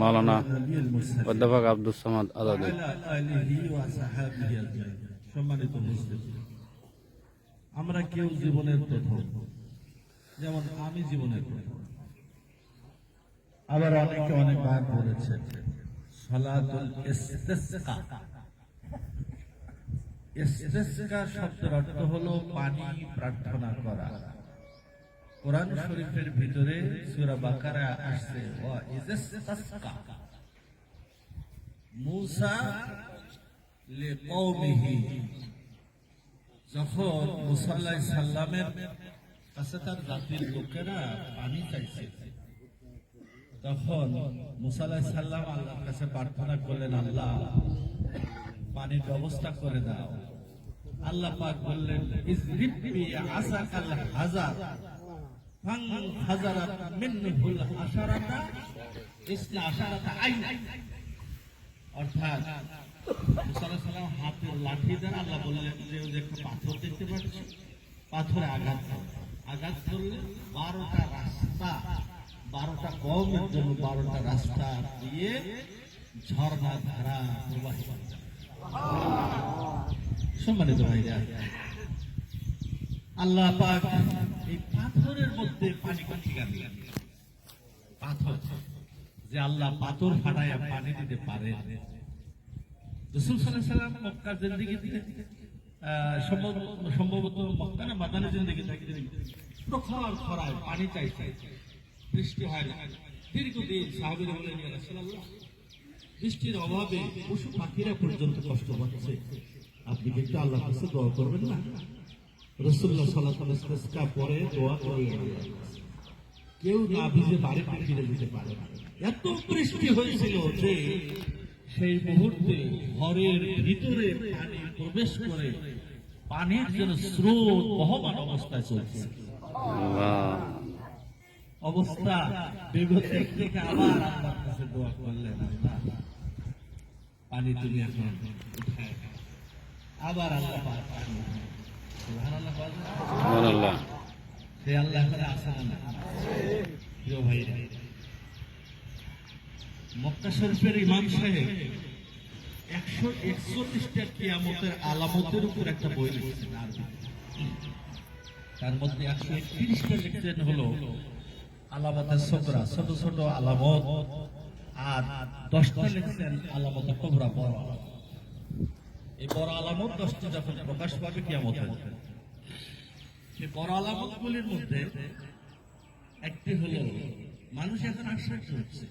মাওলানা অধ্যাপক আব্দুল সামাদ আজাদি। সম্মানিত আমরা কেউ জীবনের প্রথম, যেমন আমি জীবনের প্রথম। আবার অনেকে অনেকবার বলেছে, সলাতুল ইস্তিসকা। ইস্তিসকা শব্দের অর্থ হলো পানি প্রার্থনা করা। কোরআন শরীফের ভিতরে সূরা বাকারা আসছে। যখন কাছে তার জাতির লোকেরা পানি চাইছে, তখন মুসা সালাম আল্লাহর কাছে প্রার্থনা করলেন, আল্লাহ, পানির ব্যবস্থা করে দাও। আল্লাহ পাক বললেন হাজার। অর্থাৎ মুসা হাতের লাঠি দ্বারা আল্লাহ বললেন যে পাথর দেখতে পাচ্ছ পাথরে আঘাত। আঘাত করলে বারোটা রাস্তা, বারোটা কমের জন্য বারোটা রাস্তা দিয়ে ঝর্ণা ধারা প্রবাহিত। সম্মানিত ভাইরা আল্লাহ পাক এই পাথরের মধ্যে পানি আনলেন পাথর যে আল্লাহ পাথর ফাটায় পানি দিতে পারে। পানি চাইছে বৃষ্টি হয় না। বৃষ্টির অভাবে পশু পাখিরা পর্যন্ত কষ্ট পাচ্ছে। আপনি কি একটু আল্লাহ দোয়া করবেন না? রসুল্লাহ সাল্লাহ সাল্লাহ পরে দোয়া করে কেউ না ভিজে বাড়িতে ফিরে যেতে পারে। এত বৃষ্টি হয়েছিল যে সেই মুহূর্তে ঘরের ভিতরে পানি প্রবেশ করে পানির যেন স্রোত বহমান অবস্থায় চলছে। অবস্থা বিগত থেকে আবার আল্লাহর কাছে দোয়া করলেন পানি তুমি এখন আবার আল্লাহ পানি উঠায়। সুবহানাল্লাহ বলেন। সুবহানাল্লাহ সেই আল্লাহ করে আসে না প্রিয় ভাইরা, মক্কা শরীফের ইমাম সাহেব একশো একচল্লিশটা কিয়ামতের আলামতের উপর একটা বই লিখছেন তার মধ্যে একশো একত্রিশটা লিখছেন হলো আলামতের সবরা, ছোট ছোট আলামত আর দশটা লিখছেন আলামতের কবরা, বড় আলামত। এই বড় আলামত দশটা যখন প্রকাশ পাবে কিয়ামতের সেই বড় আলামতগুলির মধ্যে একটি হলো, মানুষ এখন আশ্চর্য হচ্ছে।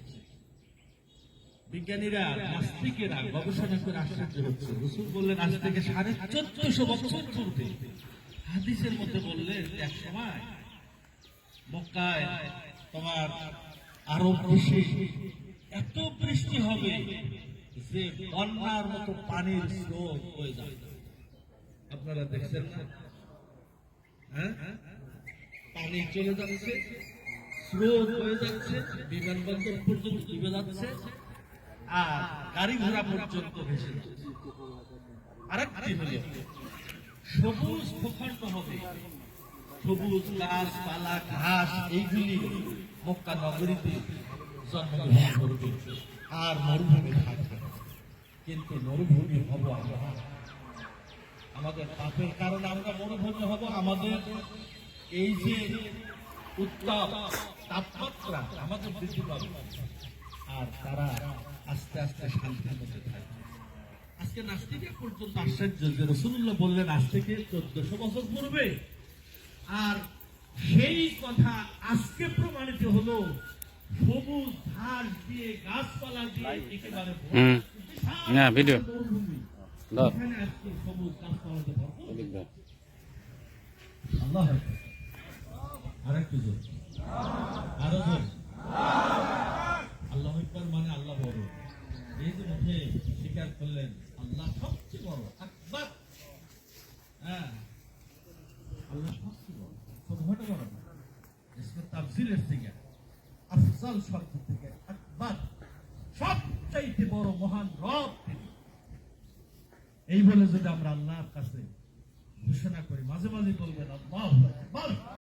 বিজ্ঞানীরা নাস্তিকেরা গবেষণা করে আশ্চর্য হচ্ছে। রসুল বললেন, আজ থেকে সাড়ে চোদ্দশো বছর পূর্বে হাদিসের মধ্যে বললেন এক সময় মক্কায় তোমার আরব দেশে এত বৃষ্টি হবে যে বন্যার মতো পানির স্রোত হয়ে যায়। আপনারা দেখছেন না? হ্যাঁ? পানি চলে যাচ্ছে, স্রোত হয়ে যাচ্ছে, বিমানবন্দর পর্যন্ত ডুবে যাচ্ছে, আর গাড়ি ঘোড়া পর্যন্ত ভেসে যাচ্ছে। আরেকটি হলো, সবুজ ভূখণ্ড হবে। সবুজ গাছপালা ঘাস, এইগুলি মক্কা নগরীতে জন্মগ্রহণ করবে। আর মরুভূমি থাকবে কিন্তু মরুভূমি হব আমরা। আমাদের পাপের কারণে আমরা মরুভূমি হব আমাদের এই যে উত্তাপ তাপমাত্রা আমাদের বৃদ্ধি পাবে। আর তারা আস্তে আস্তে শান্তির মধ্যে থাকবে। আজকে নাস্তিকের পর্যন্ত আশ্চর্য যে রসুল্লাহ বললেন আজ থেকে চোদ্দশো বছর পূর্বে। আর সেই কথা আজকে প্রমাণিত হলো সবুজ ঘাস দিয়ে গাছপালা দিয়ে একেবারে না ভিডিও ধর আল্লাহ আরেকটু জোর আরও জোর আল্লাহ ইকবার মানে আল্লাহ বড়। এই যে মুখে করলেন আল্লাহ সবচেয়ে বড় আকবার হ্যাঁ আল্লাহ সবচেয়ে বড়। ছোটখাটো বড় না তাফজিলের থেকে আফজাল শব্দ সব সবচাইতে বড় মহান রব এই বলে যদি আমরা আল্লাহর কাছে ঘোষণা করি, মাঝে মাঝে বলবেন, আল্লাহ